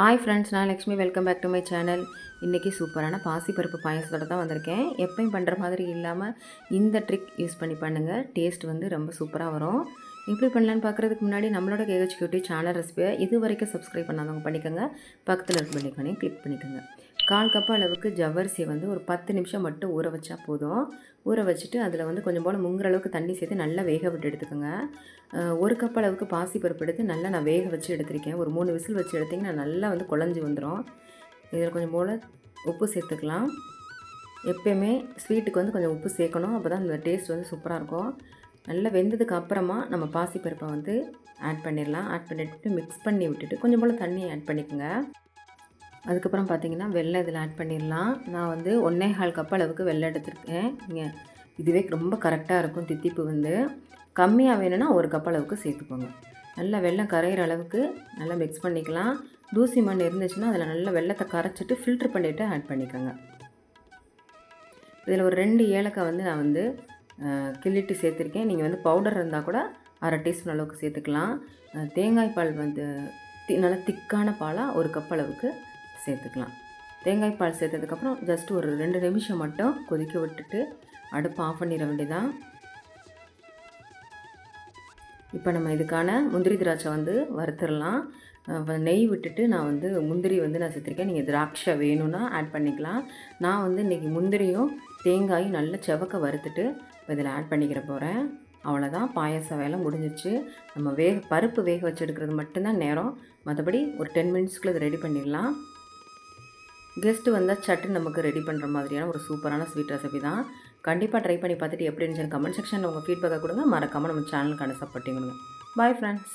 Hi friends நான் Lakshmi. Welcome back to my channel இன்றைக்கி சூப்பரான பாசிப்பருப்பு பாயசத்தோட தான் வந்திருக்கேன். எப்பயும் பண்ணுற மாதிரி இல்லாமல் இந்த ட்ரிக் யூஸ் பண்ணி பண்ணுங்கள் டேஸ்ட் வந்து ரொம்ப சூப்பராக வரும். எப்படி பண்ணலான்னு பார்க்குறதுக்கு முன்னாடி நம்மளோட கேஹெச் கியூட்டி சேனல் ரெசிபியை இது வரைக்கும் சப்ஸ்கிரைப் பண்ணாதவங்க பண்ணிக்கோங்க. பக்கத்தில் இருக்க பண்ணிக்கோங்க கிளிக் பண்ணிக்கோங்க. கால் கப் அளவுக்கு ஜவ்வரிசியை வந்து ஒரு பத்து நிமிஷம் மட்டும் ஊற வச்சா போதும். ஊற வச்சுட்டு அதில் வந்து கொஞ்சம் போல் முங்குற அளவுக்கு தண்ணி சேர்த்து நல்லா வேக விட்டு எடுத்துக்கோங்க. ஒரு கப் அளவுக்கு பாசிப்பருப்பு எடுத்து நல்லா நான் வேக வச்சு எடுத்திருக்கேன். ஒரு மூணு விசில் வச்சு எடுத்திங்கன்னா நல்லா வந்து குழஞ்சி வந்துடும் இதில் கொஞ்சம் போல் உப்பு சேர்த்துக்கலாம். எப்பயுமே ஸ்வீட்டுக்கு வந்து கொஞ்சம் உப்பு சேர்க்கணும். அப்போ தான் அந்த டேஸ்ட் வந்து சூப்பராக இருக்கும். நல்லா வெந்ததுக்கு அப்புறமா நம்ம பாசிப்பருப்பை வந்து ஆட் பண்ணிடலாம். ஆட் பண்ணிவிட்டு மிக்ஸ் பண்ணி விட்டுட்டு கொஞ்சம் போல் தண்ணி ஆட் பண்ணிக்கோங்க. அதுக்கப்புறம் பார்த்தீங்கன்னா வெள்ளை இதில் ஆட் பண்ணிடலாம். நான் வந்து ஒன்றே கால் கப் அளவுக்கு வெள்ளை எடுத்திருக்கேன். நீங்கள் இதுவே ரொம்ப கரெக்டாக இருக்கும் தித்திப்பு வந்து. கம்மியாக வேணும்னா ஒரு கப் அளவுக்கு சேர்த்துக்கோங்க. நல்லா வெள்ளம் கரையிற அளவுக்கு நல்லா மிக்ஸ் பண்ணிக்கலாம். தூசி மண் இருந்துச்சுன்னா அதில் நல்லா வெள்ளத்தை கரைச்சிட்டு ஃபில்ட்ரு பண்ணிவிட்டு ஆட் பண்ணிக்கோங்க. இதில் ஒரு ரெண்டு ஏலக்காய் வந்து நான் வந்து கிள்ளிட்டு சேர்த்துருக்கேன். நீங்கள் வந்து பவுடர் இருந்தால் கூட அரை டீஸ்பூன் அளவுக்கு சேர்த்துக்கலாம். தேங்காய் பால் வந்து தி நல்லா திக்கான பாலாக ஒரு கப் அளவுக்கு சேர்த்துக்கலாம். தேங்காய் பால் சேர்த்ததுக்கப்புறம் ஜஸ்ட் ஒரு ரெண்டு நிமிஷம் மட்டும் கொதிக்க விட்டுட்டு அடுப்பு ஆஃப் பண்ணிட வேண்டியதான் இப்போ நம்ம இதுக்கான முந்திரி திராட்சை வந்து வறுத்துடலாம். நெய் விட்டுட்டு நான் வந்து முந்திரி வந்து நான் சேர்த்துருக்கேன். நீங்கள் திராட்சை வேணும்னா ஆட் பண்ணிக்கலாம். நான் வந்து இன்றைக்கி முந்திரியும் தேங்காயும் நல்லா செவக்க வறுத்துட்டு இதில் ஆட் பண்ணிக்கிற போகிறேன் அவ்வளோதான் பாயச வேலை முடிஞ்சிச்சு நம்ம வேக பருப்பு வேக வச்சு எடுக்கிறது மட்டும்தான் நேரம். மற்றபடி ஒரு டென் மினிட்ஸ்க்குள்ளே இதை ரெடி பண்ணிடலாம். கெஸ்ட்டு வந்தால் சட்டு நமக்கு ரெடி பண்ணுற மாதிரியான ஒரு சூப்பரான ஸ்வீட் ரெசிபி தான். கண்டிப்பாக ட்ரை பண்ணி பார்த்துட்டு எப்படி இருந்துச்சுன்னு கமெண்ட் செக்ஷனில் உங்கள் ஃபீட்பேக்கை கொடுங்க. மறக்காமல் நம்ம சேனலுக்கு சப்போர்ட்டிங் பாய் ஃப்ரெண்ட்ஸ்